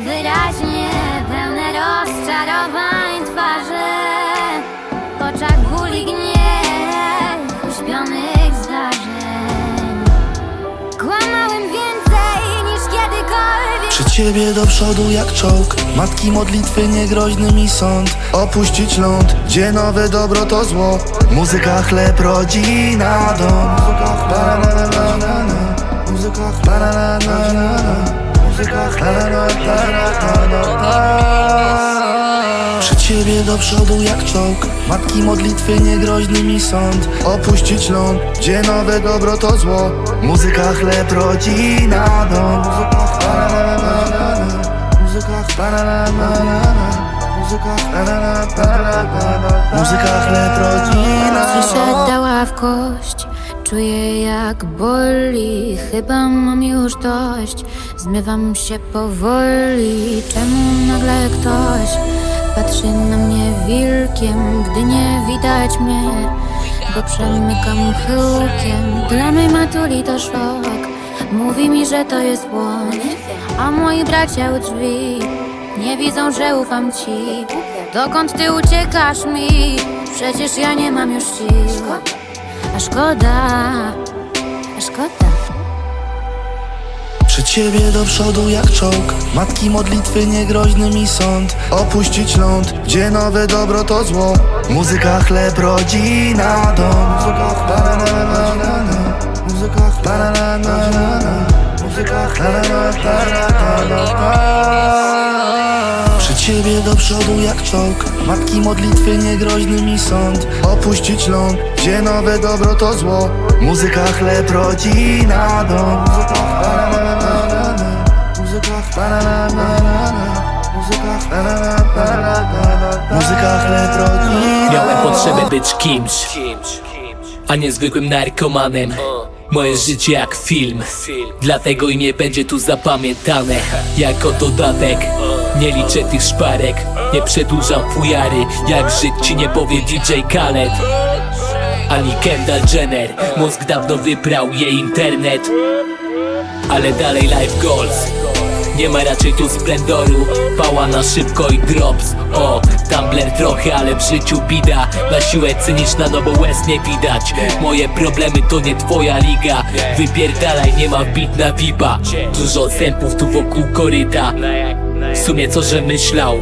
wyraźnie pełne rozczarowań twarze W oczach ból gniew uśpionych zdarzeń. Kłamałem więcej niż kiedykolwiek. Przy ciebie do przodu jak czołg Matki modlitwy niegroźny mi sąd. Opuścić ląd, gdzie nowe dobro to zło. Muzyka chleb, rodzina, dom. Muzyka chleb, Muzyka chleb, Muzyka Przy do przodu jak czołg. Matki modlitwy niegroźny mi sąd. Opuścić ląd, gdzie nowe dobro to zło. Muzyka chleb, rodzina, dom. Muzyka Muzyka chleb, rodzina. Przyszedł dała w kość. Czuję jak boli. Chyba mam już dość. Zmywam się powoli. Czemu nagle ktoś wilkiem Gdy nie widać mnie Bo przemykam chyłkiem. Dla mej matuli to szok. Mówi mi, że to jest błąd. A moi bracia u drzwi Nie widzą, że ufam ci. Dokąd ty uciekasz mi? Przecież ja nie mam już sił. A szkoda, a szkoda Przy ciebie do przodu jak czołg Matki modlitwy niegroźny mi sąd Opuścić ląd, gdzie nowe dobro to zło Muzyka chleb, rodzina, dom Muzyka chleb, Muzyka Przy ciebie do przodu jak czołg Matki modlitwy niegroźny mi sąd Opuścić ląd, gdzie nowe dobro to zło Muzyka chleb, rodzina, dom Muzyka Miałem potrzebę być kimś, a nie zwykłym narkomanem. Moje życie jak film, dlatego i nie będzie tu zapamiętane Jako dodatek, nie liczę tych szparek Nie przedłużam fujary, jak żyć ci nie powie DJ Khaled. Ani Kendall Jenner, mózg dawno wybrał jej internet. Ale dalej life goals nie ma raczej tu splendoru. Pała na szybko i drops. O, Tumblr trochę, ale w życiu bida. Na siłę cyniczna, no bo łez nie widać. Moje problemy to nie twoja liga. Wypierdalaj, nie ma bit na vipa Dużo sępów tu wokół koryta. W sumie co, że myślał